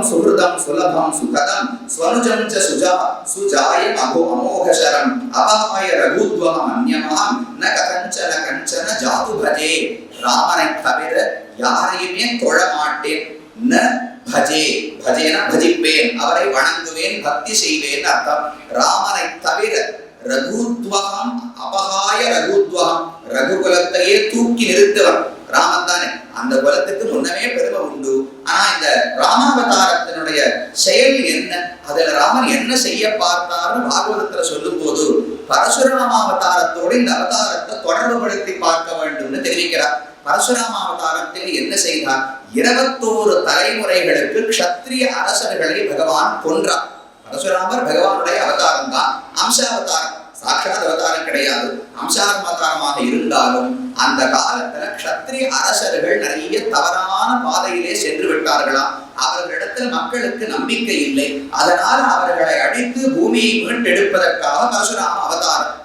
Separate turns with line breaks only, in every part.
சுமுகம் சுகிருதம் சுலபம் சுகதம் ஸ்வனுஜம் ச சுஜா சுஜாயம் அகோ அமோகசரம் அபாய ரகுத்வகம் அந்யமாம் ந கதஞ்சன கஞ்சன ஜாது பஜே ராமனை தவிர யாரையுமே தொழ மாட்டேன் ந பஜே பஜேன பஜிப்பேன் அவரை வணங்குவேன் பக்தி செய்வேன் அர்த்தம் ராமனை தவிர ரகுத்வகம் அபகாய ரகுத்வகம் ரகுகுலத்தையே தூக்கி நிறுத்தவன் ராமன் தானே அந்த குலத்துக்கு முன்னமே பெருமை உண்டு. ஆனா இந்த ராமாவதாரத்தினுடைய செயல் என்ன? அதுல ராமன் என்ன செய்ய பார்த்தார்னு பாகவதத்துல சொல்லும் போது பரசுராம அவதாரத்தோடு இந்த அவதாரத்தை தொடர்புபடுத்தி பார்க்க வேண்டும்னு தெரிவிக்கிறார். பரசுராம அவதாரத்தில் என்ன செய்தார்? இருபத்தோரு தலைமுறைகளுக்கு க்ஷத்ரிய அரசர்களை பகவான் கொன்றார். பரசுராமர் பகவானுடைய அவதாரம் தான் அம்சாவதாரம் சாட்சாத் அவதாரம் கிடையாது. அம்சாவதாரமாக இருந்தாலும் அந்த காலத்துல க்ஷத்ரிய அரசர்கள் நிறைய தவறான பாதையிலே சென்று விட்டார்களாம். அவர்களிடத்தில் மக்களுக்கு நம்பிக்கை இல்லை. அதனால அவர்களை அடித்து பூமியை மீட்டெடுப்பதற்காக பரசுராம அவதாரம்.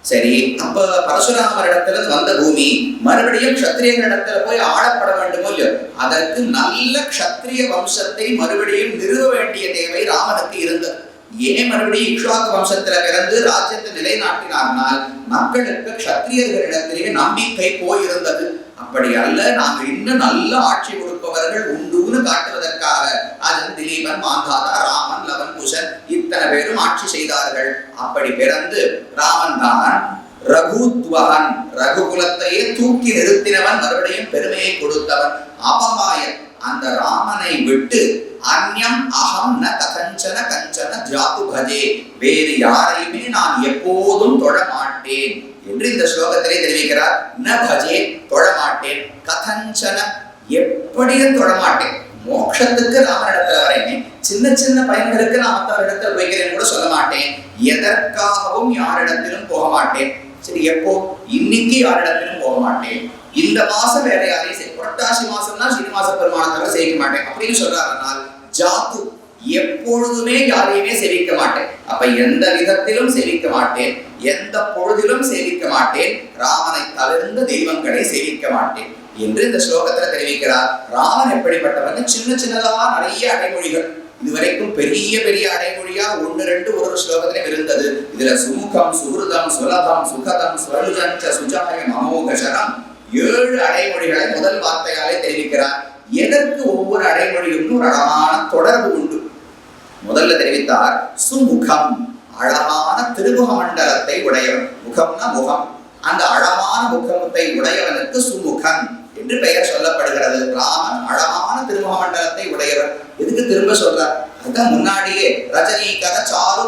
சரி அப்ப பரசுராமரிடத்துல வந்த பூமி மறுபடியும் க்ஷத்திரியர்களிடத்துல போய் ஆளப்பட வேண்டுமோ இல்லையோ? அதற்கு நல்ல க்ஷத்திரிய வம்சத்தை மறுபடியும் நிறுவ வேண்டிய தேவை ராமனுக்கு இருந்தது. ஏன் மறுபடியும் இக்ஷ்வாக்கு வம்சத்துல பிறந்து ராஜ்யத்தை நிலைநாட்டினார்னால் மக்களுக்கு க்ஷத்திரியர்களிடத்திலே நம்பிக்கை போயிருந்தது. அப்படி அல்ல நாங்க இன்னும் நல்ல ஆட்சி கொடுப்பவர்கள் உண்டுன்னு காட்டுவதற்காக அதன் திலீபன் மாந்தாதா ராமன் லவன் குஷன் இத்தனை பேரும் ஆட்சி செய்தார்கள். அப்படி பிறந்து ராமன் தான் ரகுத்வகன் ரகுகுலத்தையே தூக்கி நிறுத்தினவன் மறுபடியும் பெருமையை கொடுத்தவன். அபமா அந்த ராமனை விட்டு அந்யம் அகம் ந கதஞ்சன கஞ்சன ஜாது பஜே. வேறு யாரையுமே நான் எப்போதும் தொழ மாட்டேன் என்று இந்த ஸ்லோகத்திலே தெரிவிக்கிறார். ந பஜே தொழ மாட்டேன். கதஞ்சன எப்படியும் தொழ மாட்டேன். மோட்சத்துக்கு ராமனிடத்துல வரேன். சின்ன சின்ன பயன்களுக்கு நான் மற்றவரிடத்துல போய்க்கிறேன்னு கூட சொல்ல மாட்டேன். எதற்காகவும் யாரிடத்திலும் போக மாட்டேன். சரி எப்போ? இன்னைக்கு யாரிடத்திலும் போக மாட்டேன். இந்த மாசம் வேற யாரையும் புரட்டாசி மாசம்னா சீனிவாச பெருமானை தவிர செய்ய மாட்டேன். அப்படின்னு சொல்றாருனால் ஜாத்து எப்பொழுதுமே யாரையுமே சேவிக்க மாட்டேன். அப்ப எந்த விதத்திலும் சேவிக்க மாட்டேன். எந்த பொழுதிலும் சேவிக்க மாட்டேன். ராமனை தவிர்ந்த தெய்வங்களை சேவிக்க மாட்டேன் என்று இந்த ஸ்லோகத்துல தெரிவிக்கிறார். ராமன் எப்படிப்பட்டவன் சின்ன சின்னதா நிறைய அடைமொழிகள். இதுவரைக்கும் பெரிய பெரிய அடைமொழியா ஒன்று ரெண்டு ஒரு ஒரு ஸ்லோகத்திலும் இருந்தது. இதுல சுமுகம் சுகிருதம் சுலபம் சுகதம் ஸ்வருஜஞ்ச சுஜாயம் அமோகசரம் ஏழு அடைமொழிகளை முதல் வார்த்தையாலே தெரிவிக்கிறார். எதற்கு ஒவ்வொரு அடைமொழிகளுக்கும் ஒரு அழகான தொடர்பு உண்டு? முதல்ல தெரிவித்தார் சுமுகம் அழகான திருமுக மண்டலத்தை உடையவன். முகம்னா முகம். அந்த அழகான முகத்தை உடையவனுக்கு சுமுகன் என்று பெயர் சொல்லப்படுகிறது. ராமன் அழகான திருமுக மண்டலத்தை உடையவன். எதுக்கு திரும்ப சொல்றார்? அதான் முன்னாடியே ரஜனீகர சாரு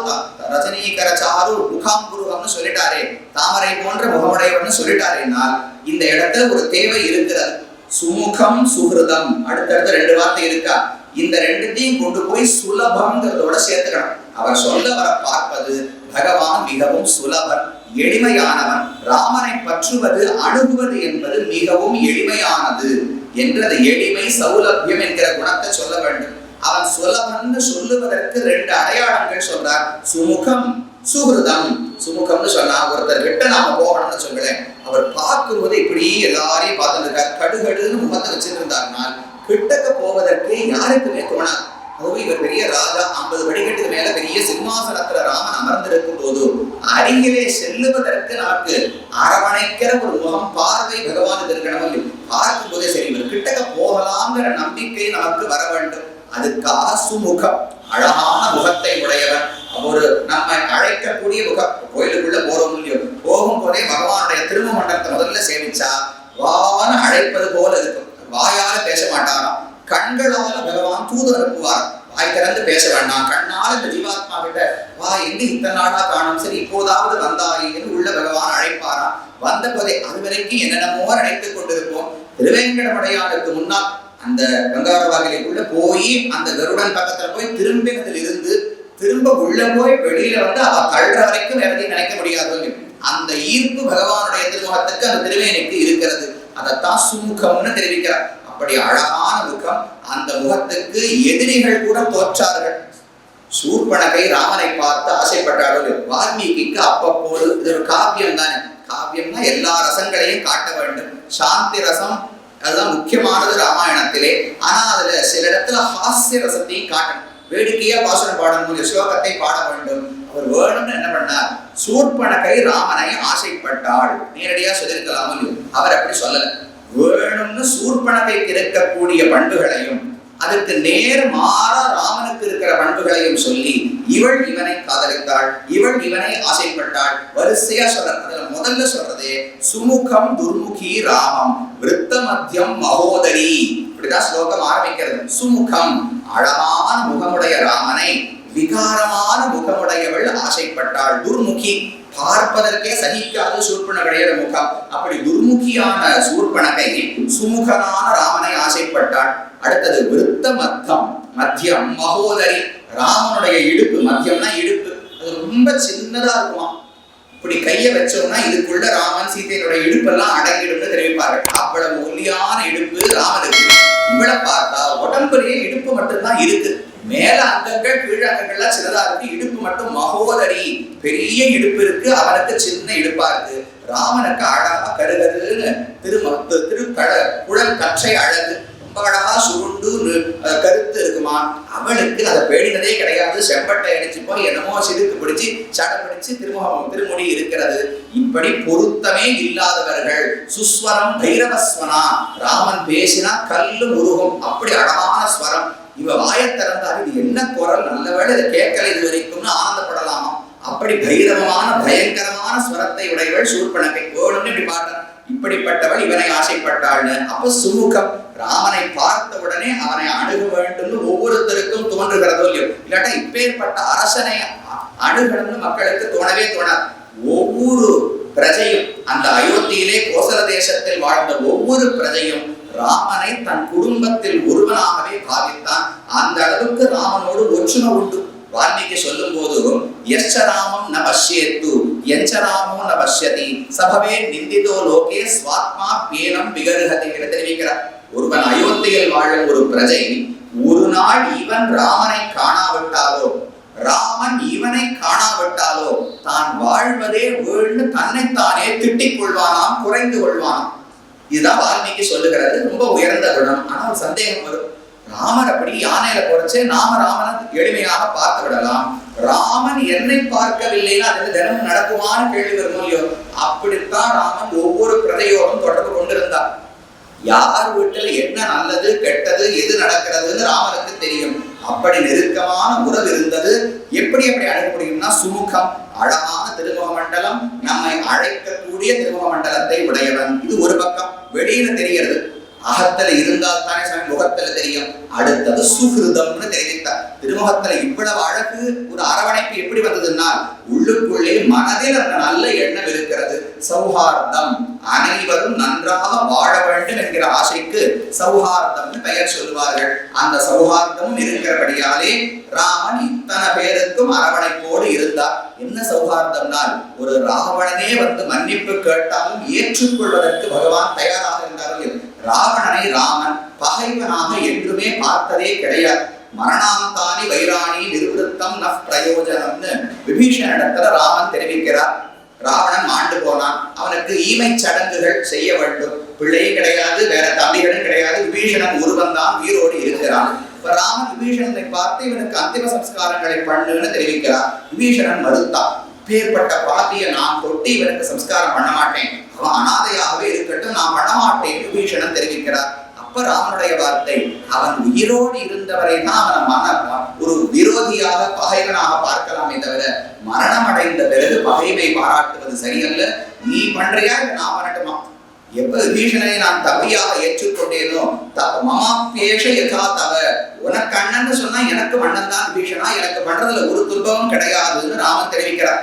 ரஜனீகர சாரு முகாம்புருவம்னு சொல்லிட்டாரே தாமரை போன்ற முகமுடையவன் சொல்லிட்டாரேனால் இந்த இடத்துல ஒரு தேவை இருக்கிறது. சுமுகம் சுகிருதம். அடுத்தடுத்த ரெண்டு வார்த்தை இருக்கா? இந்த ரெண்டுத்தையும் கொண்டு போய் சுலபங்கிறதோட சேர்த்துக்கணும். அவர் சொல்ல வர பார்ப்பது பகவான் மிகவும் சுலபன் எளிமையானவன். ராமனை பற்றுவது அணுகுவது என்பது மிகவும் எளிமையானது. என்றது எளிமை சௌலபியம் என்கிற குணத்தை சொல்ல வேண்டும். அவன் சுலபன்னு சொல்லுவதற்கு ரெண்டு அடையாளங்கள் சொல்றார். சுமுகம் சுகிருதம். சுமுகம்னு சொன்னா ஒருத்தர் கிட்ட நாம போகணும்னு சொல்லுறேன் அவர் பார்க்கும்போது இப்படி எல்லாரையும் பார்த்துட்டு இருக்கார் கடுகடுன்னு முகத்தை வச்சுட்டு இருந்தார்னால் கிட்டக்க போவதற்கு யாருக்குமே தோணாது அதுவும் இவர் பெரிய ராஜா ஐம்பது படிக்கட்டுக்கு மேல பெரிய சிம்மாசனத்துல ராமன் அமர்ந்திருக்கும் போது அருகிலே செல்லுவதற்கு நமக்கு அரவணைக்கிற ஒரு முகம் பார்வை பகவானுக்கு இருக்கணும் பார்க்கும் போதே சரி இவர் கிட்டக்க போகலாங்கிற நம்பிக்கை நமக்கு வர வேண்டும். அதுக்காக சுமுகம் அழகான முகத்தை உடையவன். ஒரு நம்ம அழைக்கக்கூடிய முகம். கோயிலுக்குள்ள போறோம் இல்லையோ போகும் போதே பகவானுடைய திரும்ப மண்டலத்தை முதல்ல சேமிச்சா வாவான அழைப்பது போல இருக்கும். வாயால பேச மாட்டாராம். கண்களால பகவான் தூது அனுப்புவார் வாய் திறந்து பேச வேண்டாம். கண்ணால இந்த ஜீவாத்மா கிட்ட வா எங்க இத்தனை நாளா காணும்? சரி இப்போதாவது வந்தாய் என்று உள்ள பகவான் அழைப்பாராம். வந்த போதே அது வரைக்கும் என்னென்னமோ நினைத்துக் கொண்டிருப்போம். திருவேங்கடமடையாளுக்கு முன்னால் அந்த கங்கார வாகிலைக்குள்ள போய் அந்த கருடன் பக்கத்துல போய் திரும்பினதில் இருந்து திரும்ப உள்ள போய் வெளியில வந்து அவ தள்ளுற வரைக்கும் வேற எதையும் நினைக்க முடியாது. அந்த ஈர்ப்பு பகவானுடைய திருமுகத்துக்கு அந்த திருவேணிக்கு இருக்கிறது. அதைத்தான் சுமுகம்னு தெரிவிக்கிறார். அப்படி அழகான முகம் அந்த முகத்துக்கு எதிரிகள் கூட தோற்றார்கள். சூர்பனகை ராமனை பார்த்து ஆசைப்பட்டார்கள். வால்மீகிக்கு அப்பப்போது இது ஒரு காவியம் தானே காவியம்னா எல்லா ரசங்களையும் காட்ட வேண்டும். சாந்தி ரசம் அதுதான் முக்கியமானது ராமாயணத்திலே. ஆனா அதுல சில இடத்துல ஹாஸ்ய ரசத்தையும் காட்டணும். வேடிக்கையா பாசுரம் பாடணும் ஸ்லோகத்தை பாட வேண்டும். அவர் வேணும்னு என்ன பண்ணார்? சூர்பனகை ராமனை ஆசைப்பட்டாள். நேரடியா சொல்லியிருக்கலாமல் அவர் அப்படி சொல்லல. வேணும்னு சூர்பனகைக்கு இருக்கக்கூடிய பண்புகளையும் அதற்கு நேர் மாறா ராமனுக்கு இருக்கிற பண்புகளையும் சொல்லி இவள் இவனை காதலித்தாள் இவள் இவனை ஆசைப்பட்டாள். வரிசையா சொல்ற அதுல முதல்ல சொல்றதே சுமுகம் துர்முகி ராமம் விருத்த மத்தியம் மகோதரி. இப்படிதான் ஸ்லோகம் ஆரம்பிக்கிறது. சுமுகம் அழகான முகமுடைய ராமனை விகாரமான முகமுடையவள் ஆசைப்பட்டாள். துர்முகி பார்ப்பதற்கே சகிக்காது சூர்பனகையோட முகம். அப்படி துர்முகியான சூர்பனகை சுமுகனான ராமனை ஆசைப்பட்டாள். அடுத்தது விருத்த மத்தம் மத்தியம் மகோதரி. ராமனுடைய இடுப்பு மத்தியம்னா இடுப்பு. அது ரொம்ப சின்னதா இருக்குமா? இப்படி கைய வச்சோம்னா இதுக்குள்ள ராமன் சீதையினுடைய இடுப்பெல்லாம் அடங்கிடும்னு தெரிவிப்பார்கள் அவ்வளவு ஒல்லியான இடுப்பு ராமனுக்கு. இவளை பார்த்தா உடம்புலயே இடுப்பு மட்டும்தான் இருக்கு. மேல அங்கங்கள் கீழ அங்கங்கள்லாம் சின்னதா இருக்கு. இடுப்பு மட்டும் மகோதரி. பெரிய இடுப்பு இருக்கு. அவனுக்கு சின்ன இடுப்பா இருக்கு. ராமனுக்கு அழகா கருகருன்னு திரு திரு குழல் கற்றை அழகு. அழகா சுருண்டு கருத்து இருக்குமா? அவளுக்கு அதை பேடினதே கிடையாது. செம்பட்டை அடிச்சு போய் என்னமோ சிதுக்கு பிடிச்சு சடை பிடிச்சு திருமுகம் திருமொழி இருக்கிறது. இப்படி பொருத்தமே இல்லாதவர்கள். சுஸ்வரம் பைரவஸ்வனா. ராமன் பேசினா கல்லு முருகும். அப்படி அழகான ஸ்வரம். இவ வாயை திறந்தால் இது என்ன குரல்? நல்லவேளை இதை கேட்கல இது வரைக்கும்னு ஆனந்தப்படலாமா? அப்படி பைரவமான பயங்கரமான ஸ்வரத்தை உடையவள் சூர்பனகை. வேணும்னு இப்படி பாடுறான். இப்படிப்பட்டவள் இவனை ஆசைப்பட்டாள்னு. அப்ப சுமுகம் ராமனை பார்த்த உடனே அவனை அணுக வேண்டும் ஒவ்வொருத்தருக்கும் தோன்றுகிறதோ இல்லையோ? இல்லாட்டா இப்பேற்பட்ட அரசனை அணுகணும்னு மக்களுக்கு தோணவே தோணாது. ஒவ்வொரு பிரஜையும் அந்த அயோத்தியிலே கோசல தேசத்தில் வாழ்ந்த ஒவ்வொரு பிரஜையும் ராமனை தன் குடும்பத்தில் ஒருவனாகவே பாவித்தான். அந்த அளவுக்கு ராமனோடு ஒற்றுமை உண்டு. வால்மீகி சொல்லும் போது எஸ் ராமம் ந பஷ்யேத்து எஞ்சராமோ ந பஷ்யதி சபவே நிந்திதோ லோகே ஸ்வாத்மா பேனம் விகருகதி என தெரிவிக்கிறார். ஒருவன் அயோத்தியில் வாழும் ஒரு பிரஜை ஒரு நாள் இவன் ராமனை காணாவிட்டாலோ ராமன் இவனை காணாவிட்டாலோ தான் வாழ்வதே வீழ்ந்து தன்னைத்தானே திட்டிக் கொள்வானாம் குறைந்து கொள்வானாம். இதுதான் வால்மீகி சொல்லுகிறது. ரொம்ப உயர்ந்த குணம். ஆனா ஒரு சந்தேகம் வரும். ராமன் அப்படி யானையில குறைச்சு நாம ராமனை எளிமையாக பார்த்து விடலாம். ராமன் என்னை பார்க்கவில்லைன்னா அது தினமும் நடக்குமான்னு கேள்வி வரும் இல்லையோ? அப்படித்தான் ராமன் ஒவ்வொரு பிரதையோடும் தொடர்பு கொண்டிருந்தார். யார் வீட்டில் என்ன நல்லது கெட்டது எது நடக்கிறதுன்னு ராமனுக்கு தெரியும். அப்படி நெருக்கமான உறவு இருந்தது. எப்படி அப்படி அழைக்க முடியும்னா சுமுகம் அழகான திருமுக மண்டலம் நம்மை அழைக்கக்கூடிய திருமுக மண்டலத்தை உடையவன். இது ஒரு பக்கம். வெளியில தெரிகிறது. அகத்துல இருந்தால் தானே சாமி முகத்துல தெரியும். அடுத்தது சுகிருதம்னு தெரிவித்தார். திருமுகத்துல இவ்வளவு அழகு ஒரு அரவணைப்பு எப்படி வந்ததுன்னா உள்ளுக்குள்ளே மனதில் அந்த நல்ல எண்ணம் இருக்கிறது. சௌஹார்தம். அனைவரும் நன்றாக வாழ வேண்டும் என்கிற ஆசைக்கு சௌஹார்தம்னு பெயர் சொல்லுவார்கள். அந்த சௌஹார்தமும் இருக்கிறபடியாலே ராமன் இத்தனை பேருக்கும் அரவணைப்போடு இருந்தார். என்ன சௌஹார்தம்னால் ஒரு ராவணனே வந்து மன்னிப்பு கேட்டாலும் ஏற்றுக்கொள்வதற்கு பகவான் தயாராக ராவணனை ராமன் பகைவனாக என்றுமே பார்த்ததே கிடையாது. மரணாந்தானி வைராணி நிர்வத்தம் நஃப் பிரயோஜனம்னு இடத்துல ராமன் தெரிவிக்கிறார். ராவணன் மாண்டு போனான். அவனுக்கு ஈமை சடங்குகள் செய்ய வேண்டும். பிள்ளையும் கிடையாது வேற தம்பிகளும் கிடையாது. விபீஷணன் ஒருவன் தான் உயிரோடு இருக்கிறான். இப்ப ராமன் விபீஷணனை பார்த்து இவனுக்கு அந்திம சம்ஸ்காரங்களை பண்ணுன்னு தெரிவிக்கிறார். விபீஷணன் மறுத்தான். அப்பேற்பட்ட பாட்டிய நான் தொட்டி இவனுக்கு சம்ஸ்காரம் பண்ண மாட்டேன். அவன் அனாதையாகவே இருக்கட்டும் நான் பண்ண மாட்டேன் விபீஷணன் தெரிவிக்கிறார். அப்ப ராமனுடைய வார்த்தை அவன் உயிரோடு இருந்தவரை தான் அவனை மன ஒரு விரோதியாக பகைவனாக பார்க்கலாமே தவிர மரணம் அடைந்த பிறகு பகைவை பாராட்டுவது சரியல்ல. நீ பண்றியா நான் பண்ணட்டுமா? எப்ப விபீஷணனை நான் தம்பியாக ஏற்றுக்கொண்டேனோ த மமாப்பேஷ யதா தவ உனக்கு அண்ணன்னு சொன்னா எனக்கு மன்னன் தான் விபீஷனா எனக்கு பண்றதுல ஒரு துன்பமும் கிடையாதுன்னு ராமன் தெரிவிக்கிறார்.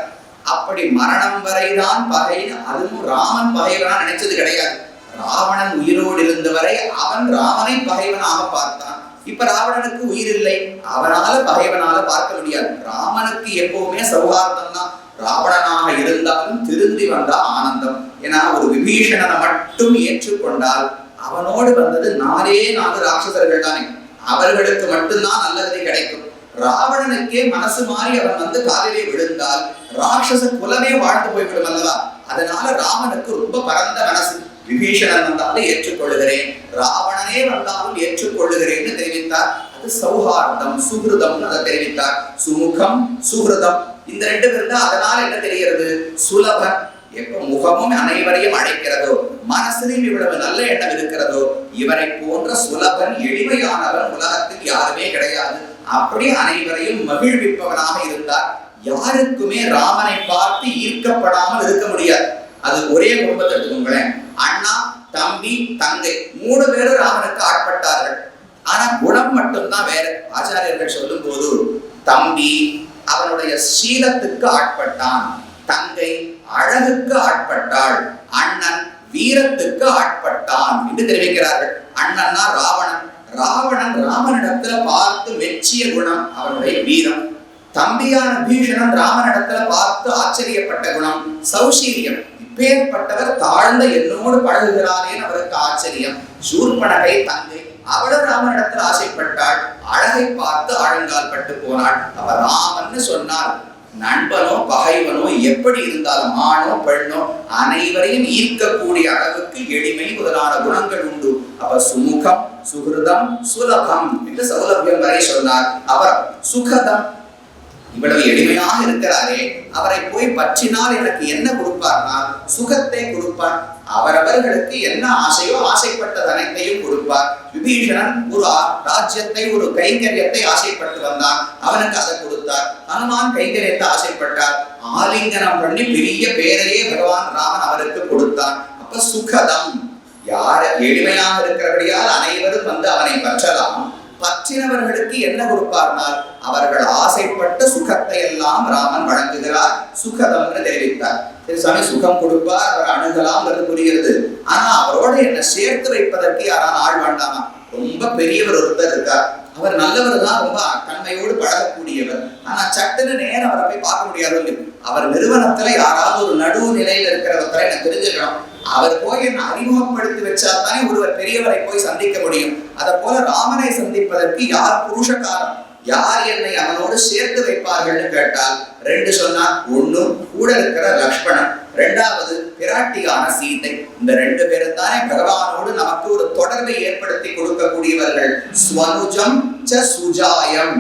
அப்படி மரணம் வரைதான் பகை அதுவும் ராமன் பகைவனா நினைச்சது கிடையாது. ராவணன் உயிரோடு இருந்த வரை அவன் ராமனை பகைவனாக பார்த்தான். இப்ப ராவணனுக்கு உயிர் இல்லை. அவனால பகைவனால பார்க்க முடியாது. ராமனுக்கு எப்பவுமே சௌஹார்தம் தான். ராவணனாக இருந்தாலும் திருந்தி வந்தா ஆனந்தம். ஏன்னா ஒரு விபீஷணனை மட்டும் ஏற்றுக்கொண்டால் அவனோடு வந்தது நாலே நாலு ராட்சசர்கள் தானே. அவர்களுக்கு மட்டும்தான் நல்லது கிடைக்கும். ராவணனுக்கே மனசு மாறி அவன் வந்து காலிலே விழுந்தால் ராட்சச குலமே வாழ்ந்து போய்விடும் அல்லவா? அதனால ராமனுக்கு ரொம்ப பரந்த மனசு. விபீஷணன் வந்தாலும் ஏற்றுக்கொள்ளுகிறேன். ராவணனே வந்தாலும் ஏற்றுக்கொள்ளுகிறேன்னு தெரிவித்தார். அது சௌஹார்தம் சுகிருதம் அதை தெரிவித்தார். சுமுகம் சுகிருதம். இந்த ரெண்டு பேரும் தான் அதனால என்ன தெரிகிறது? சுலபன் எப்ப முகமும் அனைவரையும் அழைக்கிறதோ மனசிலும் இவ்வளவு நல்ல எண்ணம் இருக்கிறதோ இவரை போன்ற சுலபன் எளிமையானவன் உலகத்தில் யாருமே கிடையாது. அப்படி அனைவரையும் மகிழ்விப்பவனாக இருந்தார் யாருக்குமே ராமனை பார்த்து ஈர்க்கப்படாமல் இருக்க முடியாது. அது ஒரே குடும்பத்தை எடுத்துக்கோங்களேன். அண்ணா தம்பி தங்கை மூணு பேரும் ராமனுக்கு ஆட்பட்டார்கள். ஆனா குணம் மட்டும்தான் வேற. ஆச்சாரியர்கள் சொல்லும் போது தம்பி அவனுடைய சீலத்துக்கு ஆட்பட்டான் தங்கை அழகுக்கு ஆட்பட்டாள் அண்ணன் வீரத்துக்கு ஆட்பட்டான் என்று தெரிவிக்கிறார்கள். அண்ணன்னா ராவணன். ராவணன் ராமனிடத்துல பார்த்து மெச்சிய குணம் அவனுடைய வீரம். தம்பியான பீஷணன் ராமனிடத்துல பார்த்து ஆச்சரியப்பட்ட குணம் சௌசீரியம் இப்பேற்பட்டவர் தாழ்ந்த என்னோடு பழகுகிறாரேன்னு அவருக்கு ஆச்சரியம். சூர்பனகை தங்கை அவளும் ராமனிடத்தில் ஆசைப்பட்டாள். அழகை பார்த்து ஆழங்கால் பட்டு போனாள். அவர் ராமன்னு சொன்னார் நண்பனோ பகைவனோ எப்படி இருந்தாலும் ஆணோ பெண்ணோ அனைவரையும் ஈர்க்கக்கூடிய அளவுக்கு எளிமை முதலான குணங்கள் உண்டு. அப்ப சுமுகம் சுகிருதம் சுலபம் என்று சௌலபியம் வரை சொன்னார் அவர் சுகதம் இவ்வளவு எளிமையாக இருக்கிறாரே அவரை போய் பற்றினால் எனக்கு என்ன கொடுப்பார்னா சுகத்தை கொடுப்பார் அவரவர்களுக்கு என்ன ஆசையோ ஆசைப்பட்டது அனைத்தையும் கொடுப்பார் விபீஷணன் ஒரு ஆ- ராஜ்யத்தை ஒரு கைங்கரியத்தை ஆசைப்பட்டு வந்தான் அவனுக்கு அதை கொடுத்தார் ஹனுமான் கைங்கரியத்தை ஆசைப்பட்டார் ஆலிங்கனம் பண்ணி பெரிய பேரையே பகவான் ராமன் அவருக்கு கொடுத்தான் அப்ப சுகதம் யார எளிமையாக இருக்கிறபடியால் அனைவரும் வந்து அவனை பற்றலாம். பற்றினவர்களுக்கு என்ன கொடுப்பார்னால் அவர்கள் ஆசைப்பட்ட சுகத்தை எல்லாம் ராமன் வழங்குகிறார். சுகதம்னு தெரிவித்தார். சரி சாமி சுகம் கொடுப்பார் அவர் அணுகலாம் புரிகிறது. ஆனா அவரோட என்ன சேர்த்து வைப்பதற்கு யாரான ஆள் வேண்டாமா? ரொம்ப பெரியவர் ஒருத்தர் இருக்கார். அவர் நல்லவர் தான் ரொம்ப தன்மையோடு பழகக்கூடியவர். ஆனா சட்டுன்னு நேரம் அவரை போய் பார்க்க முடியாது அவர் நிறுவனத்துல யாராவது ஒரு நடுவு நிலையில இருக்கிறவரை எனக்கு தெரிஞ்சுக்கணும். அவர் போய் என்னை அறிமுகப்படுத்தி வச்சாதானே ஒருவர் பெரியவரை போய் சந்திக்க முடியும். அதை போல ராமனை சந்திப்பதற்கு யார் புருஷகாரம்? யார் என்னை அவனோடு சேர்த்து வைப்பார்கள்னு கேட்டால் ரெண்டு சொன்னா ஒண்ணு கூட இருக்கிற லக்ஷ்மணன். ரெண்டாவது பிராட்டியான சீதை. இந்த ரெண்டு பேரும் தானே பகவானோடு நமக்கு ஒரு தொடர்பை ஏற்படுத்தி கொடுக்கக்கூடியவர்கள். ஸ்வனுஜம் ச சுஜாயம்.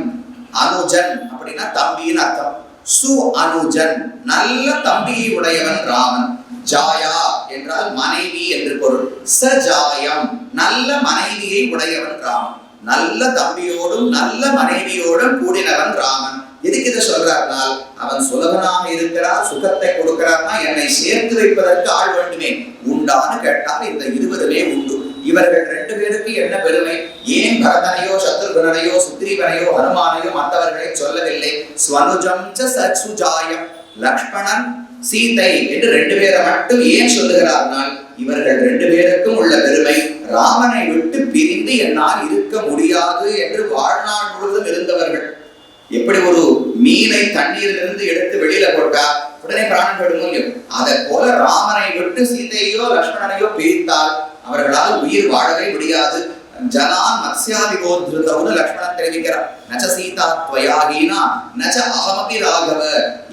அனுஜன் அப்படின்னா தம்பின்னு அர்த்தம். சு அனுஜன் நல்ல தம்பியை உடையவன் ராமன். ஜாயா என்றால் மனைவி என்று பொருள். ச ஜாயம் நல்ல மனைவியை உடையவன் ராமன். நல்ல தம்பியோடும் நல்ல மனைவியோடும் கூடினவன் ராமன். எதுக்கு இதை சொல்றார்னால் அவன் சுலபனாக இருக்கிறார் சுகத்தை கொடுக்கிறார்னா என்னை சேர்த்து வைப்பதற்கு ஆள் வேண்டுமே. உண்டான்னு கேட்டால் இந்த இருவருமே உண்டு. இவர்கள் ரெண்டு பேருக்கு என்ன பெருமை? ஏன் பரதனையோ சத்ருகனையோ சுக்ரீவனையோ ஹனுமானையோ மற்றவர்களை சொல்லவில்லை? ஸ்வனுஜம் ச சத்சுஜாயம் லக்ஷ்மணன் சீதை என்று ரெண்டு பேரை மட்டும் ஏன் சொல்லுகிறார்னால் இவர்கள் ரெண்டு பேருக்கும் உள்ள பெருமை ராமனை விட்டு பிரிந்து என்னால் இருக்க முடியாது என்று வாழ்நாள் முழுவதும் இருந்தவர்கள். எப்படி ஒரு மீனை தண்ணீரிலிருந்து எடுத்து வெளியில போட்டா உடனே பிராணம் போயிடும் இல்லையோ? அதை போல ராமனை விட்டு சீதையோ லக்ஷ்மணனையோ பிரித்தால் அவர்களால் உயிர் வாழவே முடியாது. ஜனான் மத்ஸ்யாதிகோத்ருதவுன்னு லக்ஷ்மணன் தெரிவிக்கிறார். நச்ச சீதா துவயாகீனா நச்ச அகமதி ராகவ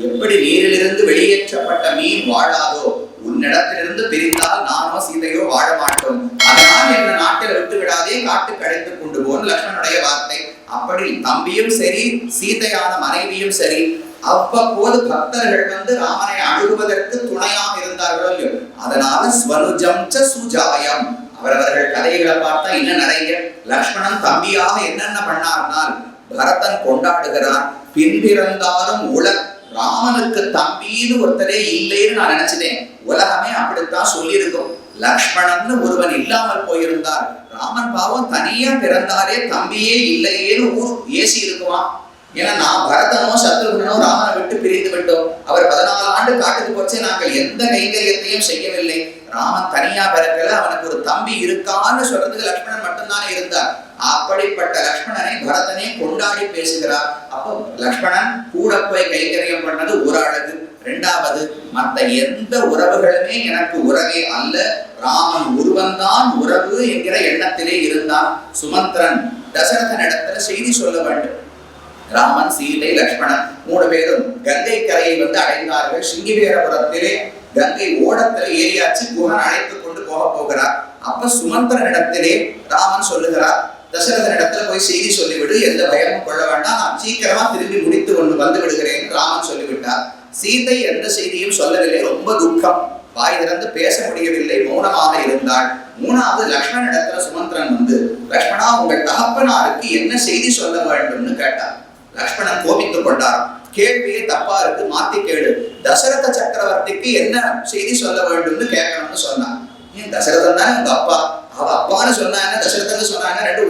எப்படி நீரிலிருந்து வெளியேற்றப்பட்ட மீன் வாழாதோ உன்னிடத்திலிருந்து பிரிந்தால் நானோ சீதையோ வாழ மாட்டோம். அதனால் என்ன நாட்டில் விட்டு விடாதே காட்டுக்கு அழைத்துக் கொண்டு போன்னு லக்ஷ்மணனுடைய வார்த்தை. அப்படி தம்பியும் சரி சீதையான மனைவியும் சரி அவ்வப்போது பக்தர்கள் வந்து ராமனை அணுகுவதற்கு துணையாக இருந்தார்களோ அதனால ஸ்வனுஜம் சுஜாயம். அவரவர்கள் கதைகளை பார்த்தா இன்னும் நிறைய. லக்ஷ்மணன் தம்பியாக என்னென்ன பண்ணார்னால் பரதன் கொண்டாடுகிறான். பின்பிறந்தாலும் உல ராமனுக்கு தம்பின்னு ஒருத்தரே இல்லைன்னு நான் நினைச்சிட்டேன் உலகமே அப்படித்தான் சொல்லியிருக்கும். லக்ஷ்மணன் ஒருவன் இல்லாமல் போயிருந்தார் ராமன் பாவம் தனியா பிறந்தாரே தம்பியே இல்லையேன்னு ஊர் ஏசி இருக்குவான். ஏன்னா நான் பரதனோ சத்ருகுணனோ ராமனை விட்டு பிரிந்து விட்டோம். அவர் பதினாலு ஆண்டு காட்டுக்கு போச்சு நாங்கள் எந்த கைங்கரியத்தையும் செய்யவில்லை. ராமன் தனியா பிறக்கல அவனுக்கு ஒரு தம்பி இருக்கான்னு சொல்றதுக்கு லக்ஷ்மணன் மட்டும்தானே இருந்தார். அப்படிப்பட்ட லக்ஷ்மணனை பரதனே கொண்டாடி பேசுகிறார். அப்போ லக்ஷ்மணன் கூட போய் கைங்கரியம் பண்ணது ஒரு அழகு. ரெண்டாவது மற்ற எந்த உறவுகளுமே எனக்கு உறவே அல்ல. ராமன் ஒருவன்தான் உறவு என்கிற எண்ணத்திலே இருந்தான். சுமந்திரன் தசரதன் இடத்துல செய்தி சொல்ல வேண்டும். ராமன் சீதை லக்ஷ்மணன் மூணு பேரும் கங்கை கரையை வந்து அடைந்தார்கள். சிங்கிவேரபுரத்திலே கங்கை ஓடத்தில் ஏறியாச்சு. குகன் அழைத்து கொண்டு போக போகிறார். அப்ப சுமந்திரனிடத்திலே ராமன் சொல்லுகிறார் தசரதனிடத்துல போய் செய்தி சொல்லிவிடு. எந்த பயமும் கொள்ள வேண்டாம். நான் சீக்கிரமா திரும்பி முடித்து கொண்டு வந்து விடுகிறேன் ராமன் சொல்லிவிட்டார். சீதை எந்த செய்தியும் சொல்லவில்லை. ரொம்ப துக்கம். வாய் திறந்து பேச முடியவில்லை. மௌனமாக இருந்தாள். மூணாவது லக்ஷ்மணனிடத்துல சுமந்திரன் வந்து லக்ஷ்மணா உங்கள் தகப்பனாருக்கு என்ன செய்தி சொல்ல வேண்டும்னு கேட்டார். லக்ஷ்மணன் கோபித்துக் கொண்டார். கேள்வியே தப்பா இருக்கு மாத்தி கேடு தசரத சக்கரவர்த்திக்கு என்ன செய்தி சொல்ல வேண்டும்னு கேட்கணும்னு சொன்னான். ஏன் தசரதன் தானே உங்க அப்பா? அவ அப்பான்னு சொன்னா என்ன? தசரதன் சொன்னா என்ன? ரெண்டு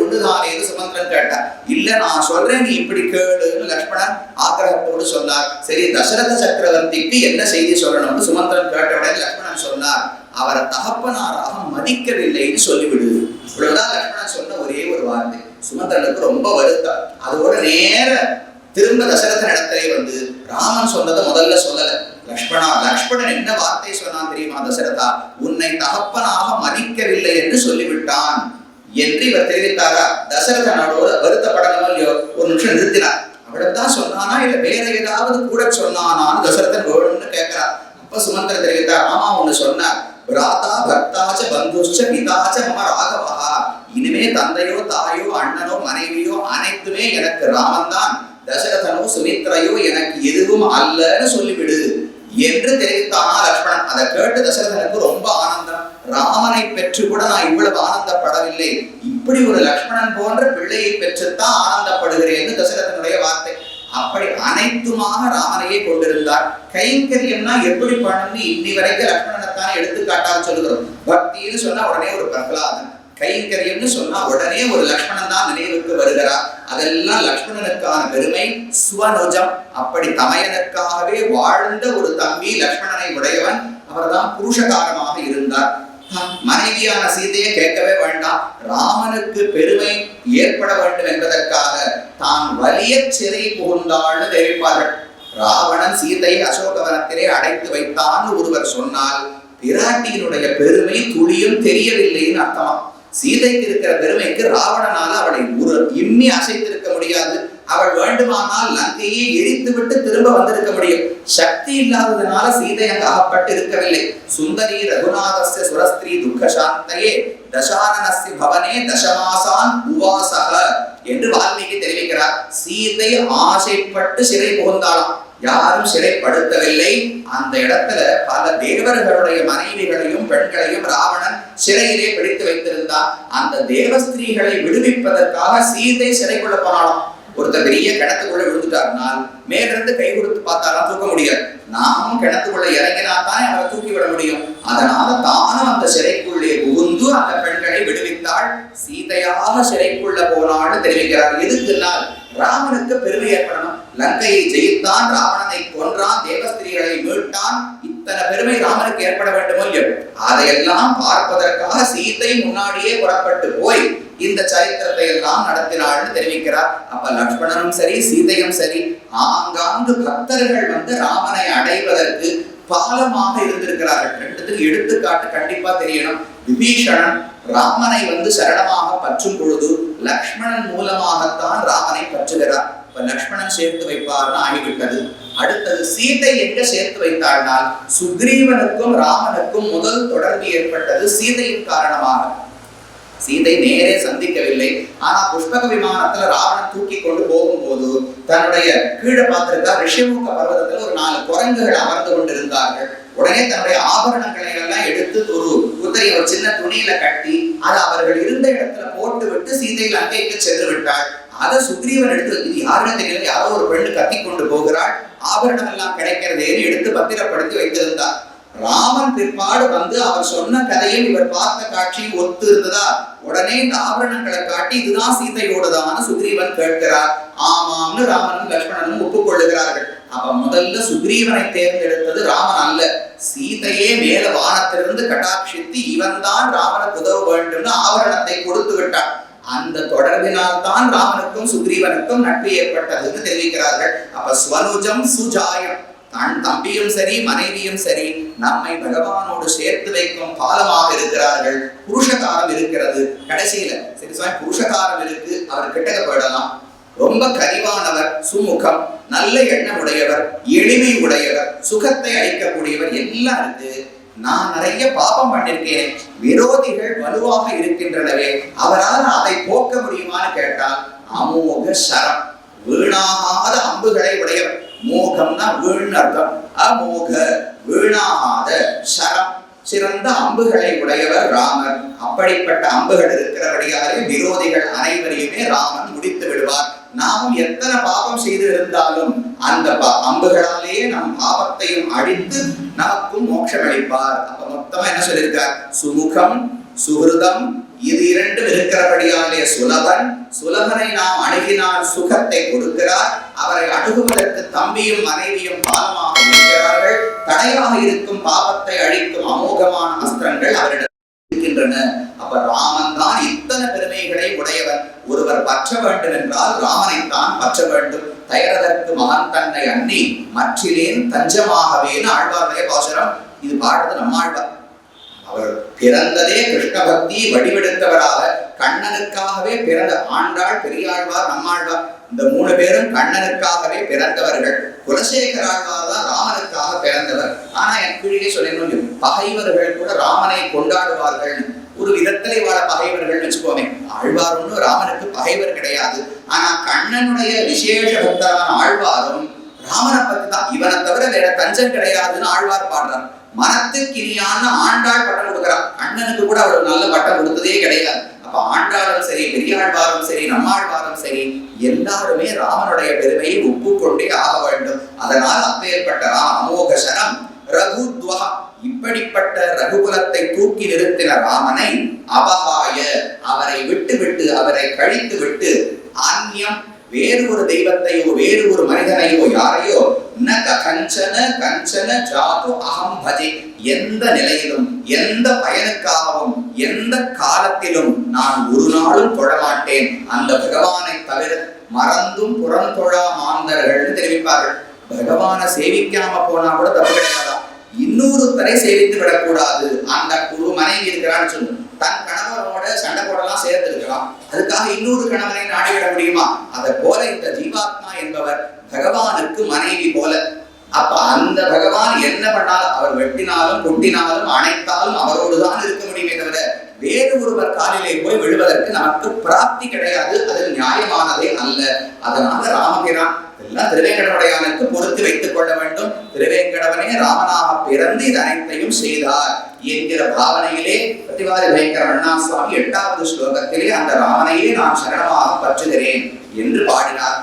ஏது சுமந்திரன் கேட்டா. இல்ல நான் சொல்றேன் நீ இப்படி கேளுன்னு லக்ஷ்மணன் ஆக்கிரகத்தோடு சொன்னார். சரி தசரத சக்கரவர்த்திக்கு என்ன செய்தி சொல்லணும்னு சுமந்திரன் கேட்ட உடனே லக்ஷ்மணன் சொன்னார். அவரை தகப்பனாராக மதிக்கவில்லைன்னு சொல்லிவிடுது இவ்வளவுதான் லக்ஷ்மணன் சொன்ன ஒரே ஒரு வார்த்தை. சுமந்திரனுக்கு ரொம்ப வருத்தம். அதோட நேர திரும்ப தசரதன் இடத்திலே வந்து ராமன் சொன்னதை முதல்ல சொல்லல. லக்ஷ்மணா லக்ஷ்மணன் என்ன வார்த்தை சொன்னான் தெரியுமா தசரதா? உன்னை தகப்பனாக மதிக்கவில்லை என்று சொல்லிவிட்டான் என்று இவர் தெரிவித்தாரா? தசரதனோட வருத்தப்படணும் இல்லையோ? ஒரு நிமிஷம் நிறுத்தினார். அவ்வளவுதான் சொன்னானா? இல்ல வேற ஏதாவது கூட சொன்னானான்னு தசரதன் வேணும்னு கேட்கிறார். அப்ப சுமந்திர தெரிவித்தார் ஆமா ஒண்ணு சொன்னார். பிராதா பக்தாச்ச பந்துஷ்ச பிதாச்ச மம ராகவா இனிமே தந்தையோ தாயோ அண்ணனோ மனைவியோ அனைத்துமே எனக்கு ராமன் தான் தசரதனோ சுமித்ரையோ எனக்கு எதுவும் அல்லன்னு சொல்லிவிடு என்று தெரிவித்தானா லக்ஷ்மணன். அதை கேட்டு தசரதனுக்கு ரொம்ப ஆனந்தம். ராமனை பெற்று கூட நான் இவ்வளவு ஆனந்தப்படவில்லை. இப்படி ஒரு லக்ஷ்மணன் போன்ற பிள்ளையை பெற்றுத்தான் ஆனந்தப்படுகிறேன்னு தசரதனுடைய வார்த்தை அப்படி அனைத்துமாக ராமனையே கொண்டிருந்தார். கைங்கரியம்னா எப்படி பண்ணணும்னு இன்னி வரைக்கும் லக்ஷ்மணனைத்தான் எடுத்துக்காட்டாக சொல்லுகிறோம். பக்தின்னு சொன்னா உடனே ஒரு பிரகலாதன். கைங்கரியம்னு சொன்னா உடனே ஒரு லக்ஷ்மணன் தான் நினைவுக்கு வருகிறார். அதெல்லாம் லக்ஷ்மணனுக்கான பெருமை சுவனுஜம் அப்படி தமையனுக்காகவே வாழ்ந்த ஒரு தம்பி லக்ஷ்மணனை உடையவன். அவர்தான் புருஷகாரமாக இருந்தார். மனைவியான சீதையை கேட்கவே வேண்டாம். ராமனுக்கு பெருமை ஏற்பட வேண்டும் என்பதற்காக தான் வலிய சிறை புகுந்தாள்னு தெரிவிப்பார்கள். ராவணன் சீதையை அசோகவனத்திலே அடைத்து வைத்தான்னு ஒருவர் சொன்னால் பிராட்டியினுடைய பெருமை துளியும் தெரியவில்லைன்னு அர்த்தமா? சீதைக்கு இருக்கிற பெருமைக்கு ராவணனால அவளை ஒரு இம்மி அசைத்திருக்க முடியாது. அவள் வேண்டுமானால் லங்கையை எரித்து விட்டு திரும்ப வந்திருக்க முடியும். சக்தி இல்லாததுனால சீதை அங்கு அகப்பட்டு இருக்கவில்லை சுந்தரி ரகுநாதஸ்ய சுரஸ்திரீ துக்க சாந்தையே தசானனஸ்ய பவனே தசமாசான் உவாசக என்று வால்மீகி தெரிவிக்கிறார். சீதை ஆசைப்பட்டு சிறை புகுந்தாளாம். யாரும் சிறைப்படுத்தவில்லை அந்த இடத்துல பல தேவர்களுடைய மனைவிகளையும் பெண்களையும் ராவணன் சிறையிலே பிடித்து வைத்திருந்தான். அந்த தேவஸ்திரீகளை விடுவிப்பதற்காக சீதை சிறைக்குள்ள போனாலும் ஒருத்தர் பெரிய கிணத்துக்குள்ள விழுந்துட்டாருனால் மேலிருந்து கை கொடுத்து பார்த்தாலாம் தூக்க முடியாது. நாமும் கிணத்துக்குள்ள இறங்கினா தானே அவரை தூக்கி விட முடியும். அதனால தானும் அந்த சிறைக்குள்ளே புகுந்து அந்த பெண்களை விடுவித்தாள் சீதையாக சிறைக்குள்ள போனாள்னு தெரிவிக்கிறார். எதுக்குனால் ராமனுக்கு பெருமை ஏற்படணும். லங்கையை ஜெயித்தான் ராவணனை கொன்றான் தேவஸ்திரீகளை மீட்டான். இத்தனை பெருமை ராமனுக்கு ஏற்பட வேண்டுமோ இல்லையோ? அதையெல்லாம் பார்ப்பதற்காக சீதை முன்னாடியே புறப்பட்டு போய் இந்த சரித்திரத்தை எல்லாம் நடத்தினாள்னு தெரிவிக்கிறார். அப்ப லக்ஷ்மணனும் சரி சீதையும் சரி ஆங்காங்கு பக்தர்கள் வந்து ராமனை அடைவதற்கு பாலமாக இருந்திருக்கிறார்கள். ரெண்டுத்துக்கு எடுத்துக்காட்டு கண்டிப்பா தெரியணும். விபீஷணன் ராமனை வந்து சரணமாக பற்றும் பொழுது லக்ஷ்மணன் மூலமாகத்தான் ராமனை பற்றுகிறார். இப்ப லக்ஷ்மணன் சேர்த்து வைப்பார்னு ஆகிவிட்டது அடுத்தது சீதை எங்க சேர்த்து வைத்தாள்னால் சுக்ரீவனுக்கும் ராமனுக்கும் முதல் தொடர்பு ஏற்பட்டது சீதையின் காரணமாக. சீதை நேரே சந்திக்கவில்லை. ஆனா புஷ்பக விமானத்துல ராவணன் தூக்கி கொண்டு போகும்போது தன்னுடைய கீழே பார்த்திருக்கா ரிஷிமுக பர்வதத்துல ஒரு நாலு குரங்குகள் அமர்ந்து கொண்டிருந்தார்கள். உடனே தன்னுடைய ஆபரணங்களை எல்லாம் எடுத்து ஒரு குதிரை ஒரு சின்ன துணியில கட்டி அதை அவர்கள் இருந்த இடத்துல போட்டு விட்டு சீதையில் அங்கே சென்று விட்டாள் அதை சுக்ரீவன் எடுத்து இது யாருன்னு தெரியல. யாரோ ஒரு பெண்ணு கத்தி கொண்டு போகிறாள். ஆபரணம் எல்லாம் கிடைக்கிறதேன்னு எடுத்து பத்திரப்படுத்தி வைத்திருந்தார். ராமன் பிற்பாடு வந்து அவர் சொன்ன கதையில் இவர் பார்த்த காட்சி ஒத்து இருந்ததா உடனே இந்த ஆபரணங்களை காட்டி இதுதான் சீதையோடுதான் சுக்ரீவன் கேட்கிறார். ஆமாம்னு ராமனும் லட்சுமணனும் ஒப்புக்கொள்ளுகிறார்கள். அப்ப முதல்ல சுக்ரீவனை தேர்ந்தெடுத்தது ராமன் அல்ல. சீதையே மேல வானத்திலிருந்து கட்டாட்சித்து இவன் தான் ராமனுக்கு உதவ வேண்டும்னு ஆபரணத்தை கொடுத்து விட்டான். அந்த தொடர்பினால்தான் ராமனுக்கும் சுக்ரீவனுக்கும் நட்பு ஏற்பட்டதுன்னு தெரிவிக்கிறார்கள். அப்ப ஸ்வனுஜம் சுஜாயம். தன் தம்பியும் சரி மனைவியும் சரி நம்மை பகவானோடு சேர்த்து வைக்கும் பாலமாக இருக்கிறார்கள். புருஷகாரம் இருக்கிறது. கடைசியில சரி சுவாமி புருஷகாரம் இருக்கு. அவர் கிட்டக போயிடலாம். ரொம்ப கரிவானவர் சுமுகம் நல்ல எண்ணம் உடையவர் எளிமை உடையவர் சுகத்தை அளிக்கக்கூடியவர் எல்லாம் இருக்கு. நான் நிறைய பாபம் பண்ணிருக்கேன். விரோதிகள் வலுவாக இருக்கின்றனவே. அவரால் அதை போக்க முடியுமான்னு கேட்டால் அமோக சரம். வீணாகாத அம்புகளை உடையவர். மோகம்னா வீண் அர்த்தம். அமோக வீணாகாத சரம். சிறந்த அம்புகளை உடையவர் ராமர். அப்படிப்பட்ட அம்புகள் இருக்கிறபடியாலே விரோதிகள் அனைவரையுமே ராமன் முடித்து விடுவார். நாமும் எத்தனை பாவம் செய்து இருந்தாலும் அந்த அம்புகளாலே அம்புகளாலேயே நம் பாவத்தையும் அழித்து நமக்கும் மோட்சம் அளிப்பார் அப்ப மொத்தமா என்ன சொல்லியிருக்கார்? சுமுகம் சுகிருதம் இது இரண்டும் இருக்கிறபடியாலே சுலபன். சுலபனை நாம் அணுகினால் சுகத்தை கொடுக்கிறார். அவரை அணுகுவதற்கு தம்பியும் மனைவியும் பாலமாக இருக்கிறார்கள். தடையாக இருக்கும் பாவத்தை அழிக்கும் அமோகமான அஸ்திரங்கள் அவரிடம் இருக்கின்றன. அப்ப ராமன் தான் இத்தனை பெருமைகளை உடையவர் ஒருவர் பற்ற வேண்டும் என்றால் ராமனைத்தான் பற்ற வேண்டும். தயரதற்கு மகன் தன்னை அண்ணி மற்றிலேன் தஞ்சமாகவேன்னு ஆழ்வாருடைய பாசுரம் இது பாடுறது நம்மாழ்வார். அவர் பிறந்ததே கிருஷ்ண பக்தி வடிவெடுத்தவராக கண்ணனுக்காகவே பிறந்த ஆண்டாள் பெரியாழ்வார் நம்மாழ்வார். இந்த மூணு பேரும் கண்ணனுக்காகவே பிறந்தவர்கள். குலசேகர தான் ராமனுக்காக பிறந்தவர். ஆனா என் கீழே சொல்லிடணும். பகைவர்கள் கூட ராமனை கொண்டாடுவார்கள். ஒரு விதத்திலே வாழ பகைவர்கள் வச்சுக்கோமே. ஆழ்வார் ஒன்றும் ராமனுக்கு பகைவர் கிடையாது. ஆனா கண்ணனுடைய விசேஷ பக்தரான ஆழ்வாரும் ராமனை பத்தி தான் இவனை தவிர வேற தஞ்சம் கிடையாதுன்னு ஆழ்வார் பாடுறார். மனத்துக்கு இனியான ஆண்டாள் பட்டம் கொடுக்கிறார் கண்ணனுக்கு கூட அவ்வளவு நல்ல பட்டம் கொடுத்ததே கிடையாது. அப்ப ஆண்டாலும் சரி பெரியாழ்வாரும் சரி நம்மாழ்வாரும் சரி எல்லாருமே ராமனுடைய பெருமையை ஒப்புக்கொண்டே ஆக வேண்டும். அதனால் அப்பேற்பட்ட ராம அமோக சரம் ரகுத்வா இப்படிப்பட்ட ரகுகுலத்தை தூக்கி நிறுத்தின ராமனை அபகாய அவரை விட்டு விட்டு அவரை கழித்து விட்டு ஆன்யம் வேறு ஒரு தெய்வத்தையோ வேறு ஒரு மனிதனையோ யாரையோ ந கஞ்சன கஞ்சன ஜாது அகம் பஜே. எந்த நிலையிலும் எந்த பயனுக்காகவும் எந்த காலத்திலும் நான் ஒரு நாளும் தொழமாட்டேன். அந்த பகவானை தவிர மறந்தும் புறந்தொழா மாந்தர்கள்னு தெரிவிப்பார்கள். பகவானை சேவிக்காம போனா கூட தப்பு கிடையாதா? இன்னொருத்தரை சேவித்து விடக்கூடாது. அந்த குரு மனைவி இருக்கிறான்னு சொல்லு தன் கணவனோட சண்டை போடலாம் சேர்ந்திருக்கலாம். அதுக்காக இன்னொரு கணவனை நாடிவிட முடியுமா? அதை போல இந்த ஜீவாத்மா என்பவர் பகவானுக்கு மனைவி போல. அப்ப அந்த பகவான் என்ன பண்ணாலும் அவர் வெட்டினாலும் கொட்டினாலும் அணைத்தாலும் அவரோடு தான் இருக்க வேறு ஒருவர் காலிலே போய் விழுவதற்கு நமக்கு பிராப்தி கிடையாது அது நியாயமானதே அல்ல. அதனால ராமபிரான் எல்லாம் திருவேங்கடவடையானுக்கு பொறுத்து வைத்துக் கொள்ள வேண்டும். திருவேங்கடவனே ராமனாக பிறந்து இது அனைத்தையும் செய்தார் என்கிற பாவனையிலே பிரதிவாதி பயங்கர அண்ணா சுவாமி எட்டாவது ஸ்லோகத்திலே அந்த ராமனையே நான் சரணமாக பற்றுகிறேன் என்று பாடினார்.